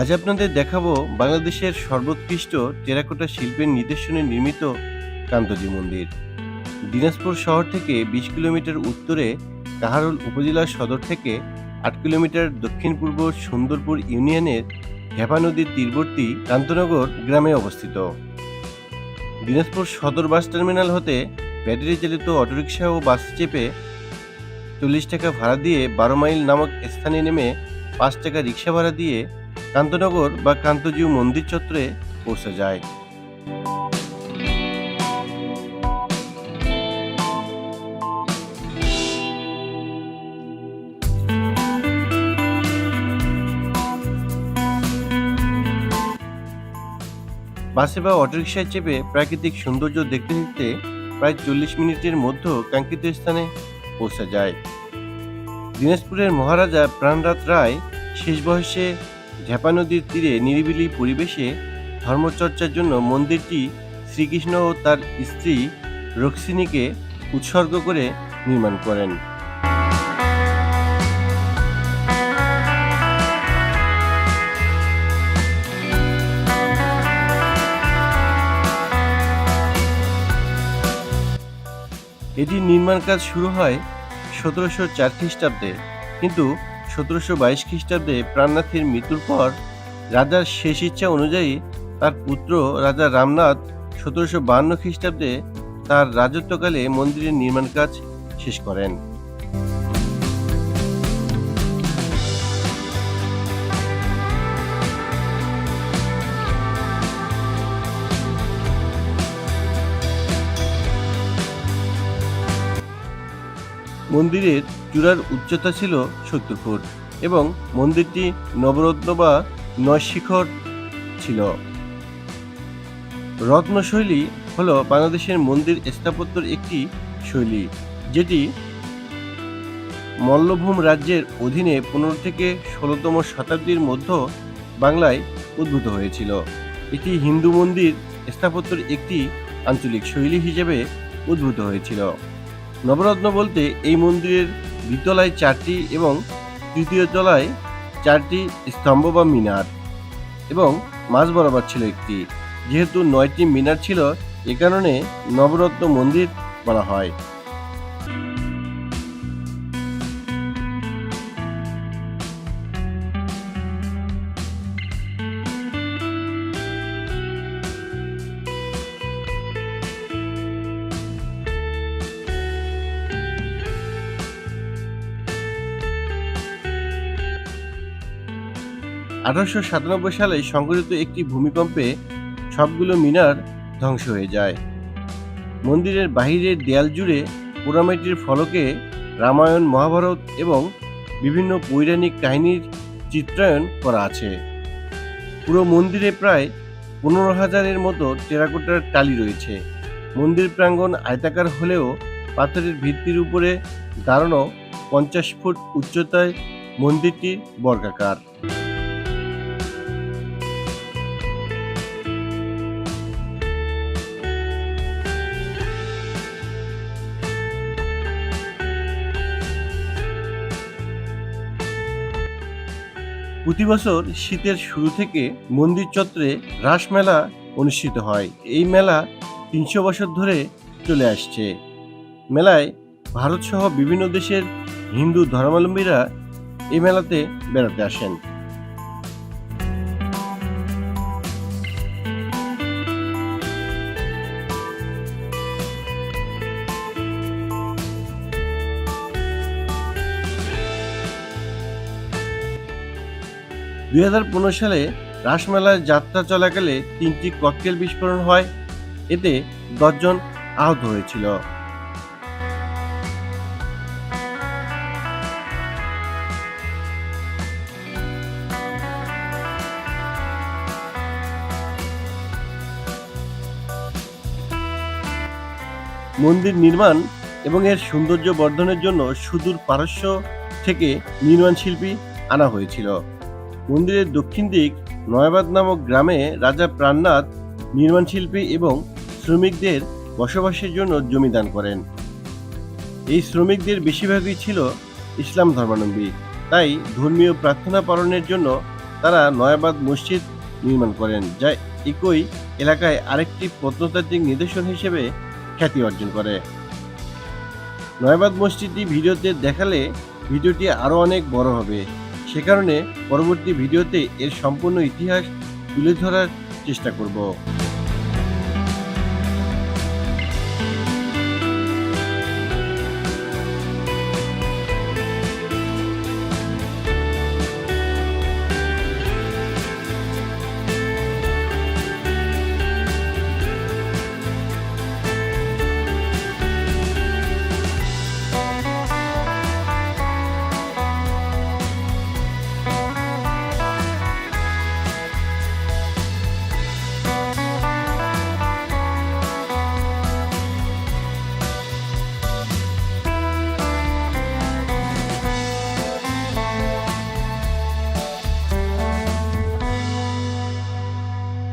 আজ আপনাদের দেখাবো বাংলাদেশের সর্বোৎকৃষ্ট টেরাকোটা শিল্পের নিদর্শনে নির্মিত কান্তজি মন্দির। দিনাজপুর শহর থেকে বিশ কিলোমিটার উত্তরে কাহারোল উপজেলা সদর থেকে আট কিলোমিটার দক্ষিণ পূর্ব সুন্দরপুর ইউনিয়নের হেপা নদীর তীরবর্তী কান্তনগর গ্রামে অবস্থিত। দিনাজপুর সদর বাস টার্মিনাল হতে ব্যাটারি চালিত অটোরিকশা ও বাস চেপে চল্লিশ টাকা ভাড়া দিয়ে বারো মাইল নামক স্থানে নেমে পাঁচ টাকা রিক্সা ভাড়া দিয়ে কান্তনগর বা কান্তজিউ মন্দির চত্বরে পৌঁছে যায়। বাসে বা অটোরিকশায় চেপে প্রাকৃতিক সৌন্দর্য দেখতে দেখতে প্রায় চল্লিশ মিনিটের মধ্যে কাঙ্ক্ষিত স্থানে পৌঁছা যায়। দিনাজপুরের মহারাজা প্রাণরাত রায় শেষ বয়সে ঝেপা নদীর তীরে নিরিবিলি পরিবেশে ধর্মচর্চার জন্য মন্দিরটি শ্রীকৃষ্ণ ও তার স্ত্রী রক্সিনীকে উৎসর্গ করে নির্মাণ করেন। এটির নির্মাণ কাজ শুরু হয় সতেরোশো চার খ্রিস্টাব্দে। কিন্তু সতেরোশো বাইশ খ্রিস্টাব্দে প্রাণনাথের মৃত্যুর পর রাজার শেষ ইচ্ছা অনুযায়ী তার পুত্র রাজা রামনাথ সতেরোশো বাহান্ন খ্রিস্টাব্দে তার রাজত্বকালে মন্দিরের নির্মাণ কাজ শেষ করেন। মন্দিরের চূড়ার উচ্চতা ছিল সত্তর ফুট এবং মন্দিরটি নবরত্ন বা নয় শিখর ছিল। রত্নশৈলী হল বাংলাদেশের মন্দির স্থাপত্যের একটি শৈলী, যেটি মল্লভূম রাজ্যের অধীনে পনেরো থেকে ষোলোতম শতাব্দীর মধ্য বাংলায় উদ্ভূত হয়েছিল। এটি হিন্দু মন্দির স্থাপত্যের একটি আঞ্চলিক শৈলী হিসেবে উদ্ভূত হয়েছিল। নবরত্ন বলতে এই মন্দিরের দ্বিতলায় চারটি এবং তৃতীয় তলায় চারটি স্তম্ভ বা মিনার এবং মাঝ বরাবর ছিল একটি। যেহেতু নয়টি মিনার ছিল, এ কারণে নবরত্ন মন্দির বলা হয়। আঠারোশো সাতানব্বই সালে সংঘটিত একটি ভূমিকম্পে সবগুলো মিনার ধ্বংস হয়ে যায়। মন্দিরের বাহিরের দেয়াল জুড়ে পোড়ামাটির ফলকে রামায়ণ, মহাভারত এবং বিভিন্ন পৌরাণিক কাহিনীর চিত্রায়ন করা আছে। পুরো মন্দিরে প্রায় পনেরো হাজারের মতো টেরাকোটার টালি রয়েছে। মন্দির প্রাঙ্গণ আয়তাকার হলেও পাথরের ভিত্তির উপরে দাঁড়ানো পঞ্চাশ ফুট উচ্চতায় মন্দিরটি বর্গাকার। প্রতি বছর শীতের শুরু থেকে মন্দির চত্বরে রাসমেলা অনুষ্ঠিত হয়। এই মেলা তিনশো বছর ধরে চলে আসছে। মেলায় ভারতসহ বিভিন্ন দেশের হিন্দু ধর্মাবলম্বীরা এই মেলাতে বেড়াতে আসেন। দুই হাজার পনেরো সালে রাসমেলার যাত্রা চলাকালে তিনটি ককটেল বিস্ফোরণ হয়। এতে দশজন আহত হয়েছিল। মন্দির নির্মাণ এবং এর সৌন্দর্য বর্ধনের জন্য সুদূর পারস্য থেকে নির্মাণ শিল্পী আনা হয়েছিল। মন্দিরের দক্ষিণ দিক নয়াবাদ নামক গ্রামে রাজা প্রাণনাথ, নির্মাণ শিল্পী এবং শ্রমিকদের বসবাসের জন্য জমি দান করেন। এই শ্রমিকদের বেশিরভাগই ছিল ইসলাম ধর্মাবলম্বী। তাই ধর্মীয় প্রার্থনা পালনের জন্য তারা নয়াবাদ মসজিদ নির্মাণ করেন, যা একই এলাকায় আরেকটি প্রত্নতাত্ত্বিক নিদর্শন হিসেবে খ্যাতি অর্জন করে। নয়াবাদ মসজিদটি ভিডিওতে দেখালে ভিডিওটি আরও অনেক বড় হবে। সে কারণে পরবর্তী ভিডিওতে এর সম্পূর্ণ ইতিহাস তুলে ধরার চেষ্টা করব।